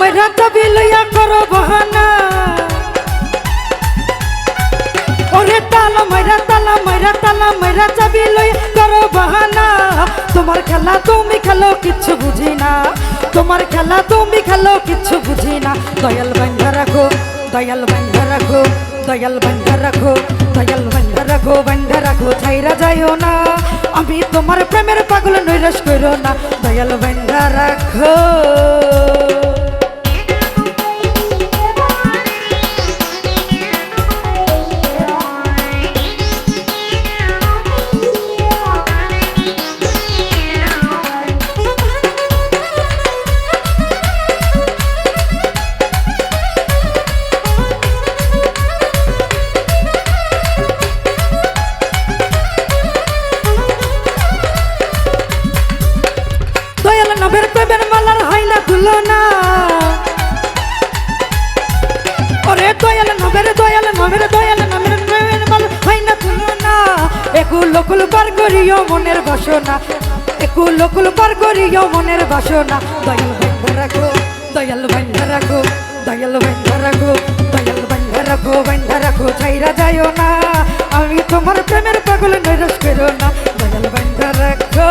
মেরা চাবি লইয়া করো বাহানা ওরে তালা মেরা তালা মেরা তালা মেরা চাবি লইয়া করো বাহানা তোমার খেলা তুমি খেলো কিচ্ছু বুঝি না তোমার খেলা তুমি খেলো কিচ্ছু বুঝি না দয়াল বান্ধা রাখো দয়াল বান্ধা রাখো দয়াল বান্ধা রাখো দয়াল বান্ধা রাখো বান্ধা রাখো ছাইরা যাইও না আমি তোমার প্রেমের পাগল নৈরাশ করো না দয়াল বান্ধা রাখো নবের প্রেমের মালার হয় না। তুলনা ওরে দয়াল, নবের দয়াল নবের দয়াল, নবের প্রেমের মাল হয় না। তুলনা একুল লকুল পার করিও মনের বাসনা একুল লকুল পার করিও মনের বাসনা। দয়াল বান্ধা রাখো, দয়াল বান্ধা রাখো, দয়াল বান্ধা রাখো, দয়াল বান্ধা রাখো বান্ধা রাখো, ছাইরা যাইও না। আমি তোমার প্রেমের পাগল নৈরস করো না। দয়াল বান্ধা রাখো।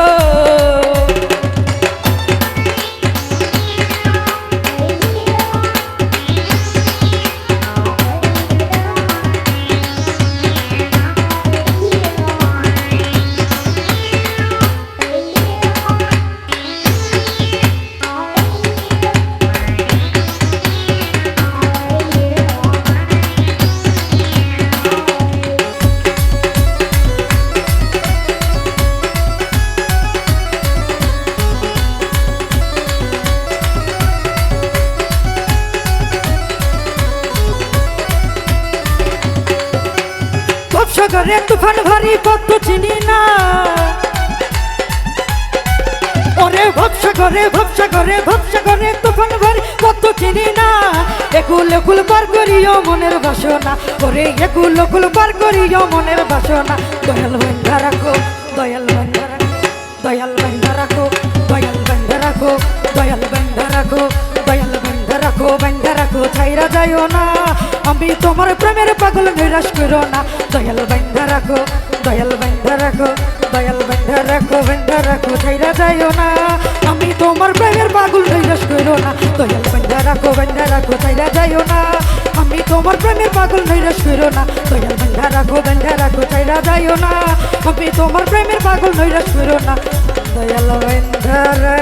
সাগরে তুফান ভারী পদ্ম চিনি না। ওরে ভবসাগরে ভবসাগরে ভবসাগরে তুফান ভারী পদ্ম চিনি না। একুল একুল পার করিও মনের বাসনা। ওরে একুল একুল পার করিও মনের বাসনা। দয়াল বন্ধা রাখো, দয়াল বন্ধা রাখো, দয়াল বন্ধা রাখো, দয়াল বন্ধা রাখো, দয়াল বন্ধা রাখো, দয়াল বন্ধা রাখো বন্ধা রাখো ছাইরা যাইও না? আমি তোমার প্রেমের পাগল, নিরাশ করো না। দয়াল বন্ধা রাখো দয়াল বন্ধা রাখো দয়াল বন্ধা রাখো বন্ধা রাখো ছাইরা যাইও না? আমি তোমার প্রেমের পাগল, নিরাশ করো না। দয়াল বন্ধা রাখো বন্ধা রাখো ছাইরা যাইও না? আমি তোমার প্রেমের পাগল, নিরাশ করো না। দয়াল বন্ধা রাখো বন্ধা রাখো ছাইরা যাইও না? আমি তোমার প্রেমের পাগল, নিরাশ করো না। দয়াল রাখো